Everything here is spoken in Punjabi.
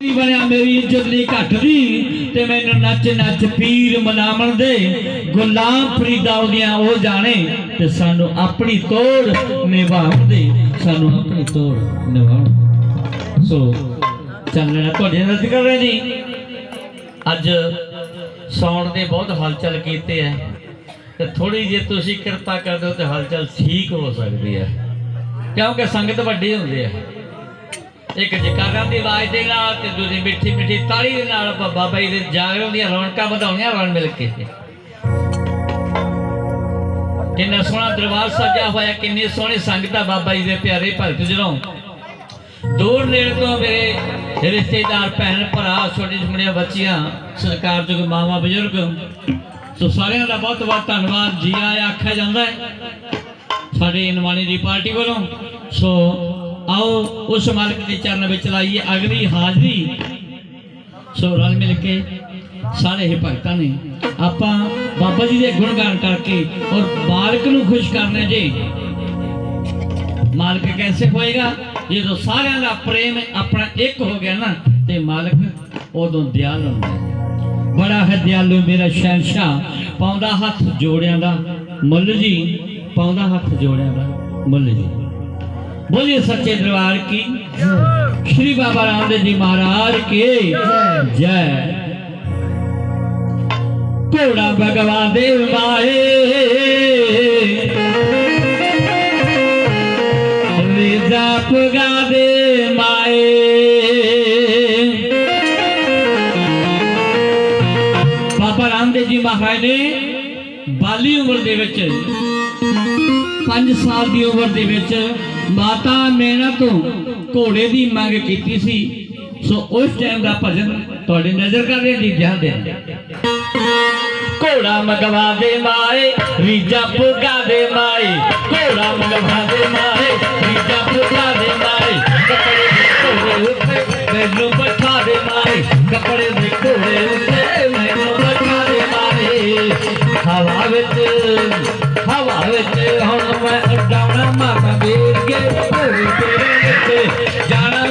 ਨਹੀਂ ਬਣਿਆ, ਮੇਰੀ ਇੱਜ਼ਤ ਨਹੀਂ ਘਟਦੀ, ਤੇ ਮੈਨੂੰ ਨੱਚ ਨੱਚ ਪੀਰ ਮਨਾਵਣ ਦੇ ਗੁਲਾਮ ਫਰੀਦਾ ਉਹਦੀਆਂ ਉਹ ਜਾਣੇ ਤੇ ਸਾਨੂੰ ਆਪਣੀ ਤੋੜ ਨਿਭਾਉਣ ਦੇ, ਸਾਨੂੰ ਆਪਣੀ ਤੋੜ ਨਿਭਾਉਣ ਸੋ ਚੱਲਣਾ ਤੁਹਾਡੇ ਨਾਲ ਜ਼ਿਕਰ ਹੈ ਜੀ? ਅੱਜ ਸੌਣ ਦੇ ਬਹੁਤ ਹਲਚਲ ਕੀਤੇ ਆ ਤੇ ਥੋੜੀ ਜੇ ਤੁਸੀਂ ਕਿਰਪਾ ਕਰ ਦਿਓ ਤੇ ਹਲਚਲ ਠੀਕ ਹੋ ਸਕਦੀ ਹੈ। ਕਿਉਂਕਿ ਸੰਗਤ ਵੱਡੀ ਹੁੰਦੀ ਹੈ ਇੱਕ ਜਕਾਰਾਂ ਦੀ ਆਵਾਜ਼ ਦੇ ਨਾਲ ਤੇ ਦੂਜੀ ਮਿੱਠੀ ਮਿੱਠੀ ਤਾੜੀ ਦੇ ਨਾਲ ਆਪਾਂ ਬਾਬਾ ਜੀ ਦੇ ਜਾਗਰਣ ਦੀਆਂ ਰੌਣਕਾਂ ਵਧਾਉਣੀਆਂ ਰਲ ਮਿਲ ਕੇ। ਕਿੰਨਾ ਸੋਹਣਾ ਦਰਬਾਰ ਸਜਿਆ ਹੋਇਆ, ਕਿੰਨੀ ਸੋਹਣੀ ਸੰਗਤਾਂ ਬਾਬਾ ਜੀ ਦੇ ਪਿਆਰੇ ਭਗਤ ਜਦੋਂ ਦੂਰ ਨੇੜੇ ਤੋਂ ਮੇਰੇ ਰਿਸ਼ਤੇਦਾਰ ਭੈਣ, ਭਰਾ, ਛੋਟੇ ਛੋਟੀਆਂ ਬੱਚੀਆਂ ਸਰਕਾਰਯੋਗ ਮਾਵਾ, ਬਜ਼ੁਰਗ। ਸੋ ਸਾਰਿਆਂ ਦਾ ਬਹੁਤ ਬਹੁਤ ਧੰਨਵਾਦ। ਜੀ ਆਇਆਂ ਆਖਿਆ ਜਾਂਦਾ ਹੈ ਸਾਡੇ ਇਨਵਾਨੀ ਦੀ ਪਾਰਟੀ ਵੱਲੋਂ। ਸੋ ਆਓ ਉਸ ਮਾਲਕ ਦੇ ਚਰਨ ਵਿੱਚ ਲਾਈਏ ਅਗਲੀ ਹਾਜ਼ਰੀ। ਸੋ ਰਲ ਮਿਲ ਕੇ ਸਾਰੇ ਹੀ ਭਗਤਾਂ ਨੇ ਆਪਾਂ ਬਾਬਾ ਜੀ ਦੇ ਗੁਣਗਾਨ ਕਰਕੇ ਔਰ ਮਾਲਕ ਨੂੰ ਖੁਸ਼ ਕਰਨਾ ਜੀ। ਮਾਲਕ ਕੈਸੇ ਹੋਏਗਾ? ਜਦੋਂ ਸਾਰਿਆਂ ਦਾ ਪ੍ਰੇਮ ਆਪਣਾ ਇੱਕ ਹੋ ਗਿਆ ਨਾ, ਤੇ ਮਾਲਕ ਉਦੋਂ ਦਿਆਲ ਹੁੰਦਾ ਬੜਾ ਹੈ ਦਿਆਲੂ ਮੇਰਾ ਸ਼ਹਿਨशाह ਪਾਉਂਦਾ ਹੱਥ ਜੋੜਿਆਂ ਦਾ ਮੁੱਲ ਜੀ, ਪਾਉਂਦਾ ਹੱਥ ਜੋੜਿਆਂ ਦਾ ਮੁੱਲ ਜੀ। ਬੋਲੀਏ ਸੱਚੇ ਦਰਬਾਰ ਕੀ? ਸ਼੍ਰੀ ਬਾਬਾ ਰਾਮਦੇਵ ਜੀ ਮਹਾਰਾਜ ਕੀ? ਜੈ। ਘੋੜਾ ਭਗਵਾਨ ਦੇ ਮਾਏ ਰੀਜਾ ਪੁਗਾ ਦੇ ਮਾਏ। ਬਾਬਾ ਰਾਮਦੇਵ ਜੀ ਮਹਾਰਾਜ ਨੇ ਬਾਲੀ ਉਮਰ ਦੇ ਵਿੱਚ 5 ਸਾਲ ਦੀ ਉਮਰ ਦੇ ਵਿੱਚ ਮਾਤਾ ਮੈਣਾ ਤੋਂ ਘੋੜੇ ਦੀ ਮੰਗ ਕੀਤੀ ਸੀ। ਸੋ ਉਸ ਟਾਈਮ ਦਾ ਭਜਨ ਤੁਹਾਡੇ ਨਜ਼ਰ ਕਰ ਰਹੇ ਜੀ ਧਿਆਨ ਦੇ। ਘੋੜਾ ਮਗਵਾ ਦੇ ਮਾਏ ਰੀਜਾ ਪੁਗਾ ਦੇ ਮਾਏ। ਘੋੜਾ ਮਗਵਾ ਦੇ ਮਾਏ ਰੀਜਾ ਪੁਗਾ ਦੇ ਮਾਏ। ਕੱਪੜੇ ਦੇ ਘੋੜੇ ਉੱਤੇ ਮੈਨੂੰ ਬਿਠਾ ਦੇ ਮਾਏ। ਕੱਪੜੇ ਦੇ ਘੋੜੇ ਉੱਤੇ ਹਵਾ ਵਿੱਚ ਹਵਾ ਵਿੱਚ ਹੁਣ ਮੈਂ ਉਡਾਉਣਾ ਮਾਤਾ ਵੀਰ ਗੇ ਤੇਰੇ ਵਿੱਚ ਜਾਣਾ